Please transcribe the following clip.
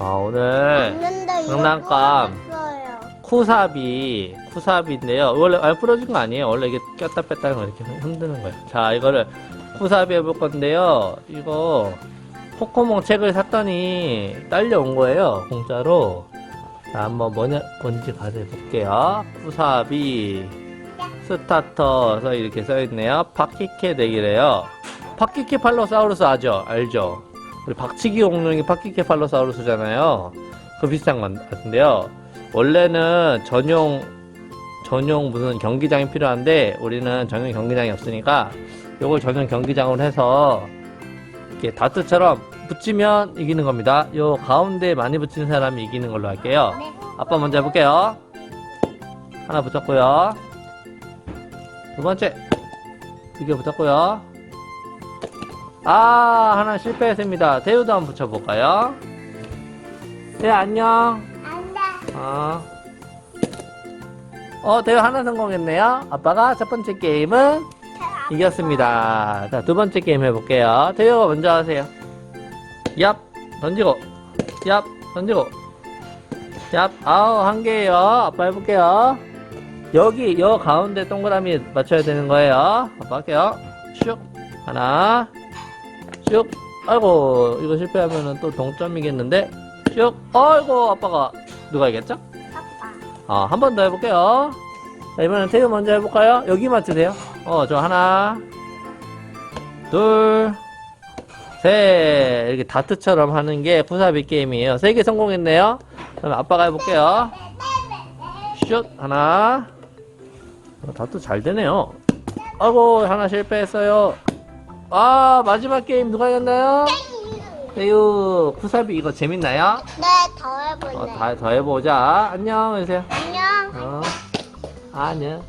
아 오늘 이거 장난감. 부러졌어요. 쿠사비 쿠사비인데요. 원래 안 부러진 거 아니에요. 원래 이게 꼈다 뺐다 하는 거 이렇게 흔드는 거예요. 자 이거를 쿠사비 해볼 건데요. 이거 포코몽 책을 샀더니 딸려온 거예요 공짜로. 자 한번 뭐냐 뭔지 가서 볼게요. 쿠사비 스타터 서 이렇게 써있네요. 파키케 덱이래요. 파키케 팔로사우루스 아죠? 알죠 우리 박치기 공룡이 파키케 팔로사우루스잖아요 그 비슷한 것 같은데요 원래는 전용 전용 무슨 경기장이 필요한데 우리는 전용 경기장이 없으니까 요걸 전용 경기장으로 해서 이렇게 다트처럼 붙이면 이기는 겁니다. 요 가운데 많이 붙인 사람이 이기는 걸로 할게요. 네. 아빠 먼저 해볼게요. 하나 붙였고요. 두 번째 두 개 붙였고요. 아 하나 실패했습니다. 대우도 한번 붙여볼까요? 네 안녕. 안 돼. 어. 어, 대회 하나 성공했네요. 아빠가 첫 번째 게임은 이겼습니다. 자, 두 번째 게임 해볼게요. 대회가 먼저 하세요. 얍, 던지고. 얍, 던지고. 얍, 아우, 한 개예요. 아빠 해볼게요. 여기, 여 가운데 동그라미 맞춰야 되는 거예요. 아빠 할게요. 슉. 하나. 슉. 아이고, 이거 실패하면은 또 동점이겠는데? 슉. 아이고, 아빠가 누가 이겼죠? 아빠. 어, 한번 더 해볼게요. 자, 이번엔 태우 먼저 해볼까요? 여기 맞추세요. 어, 저 하나, 둘, 셋. 이렇게 다트처럼 하는 게 푸사비 게임이에요. 세 개 성공했네요. 그럼 아빠가 해볼게요. 슛, 하나. 어, 다트 잘 되네요. 아이고, 하나 실패했어요. 아, 마지막 게임 누가 이겼나요? 태우, 푸사비 이거 재밌나요? 네, 더 해볼래. 어, 다, 더 해보자. 안녕, 해주세요. 안녕. 어. 안녕.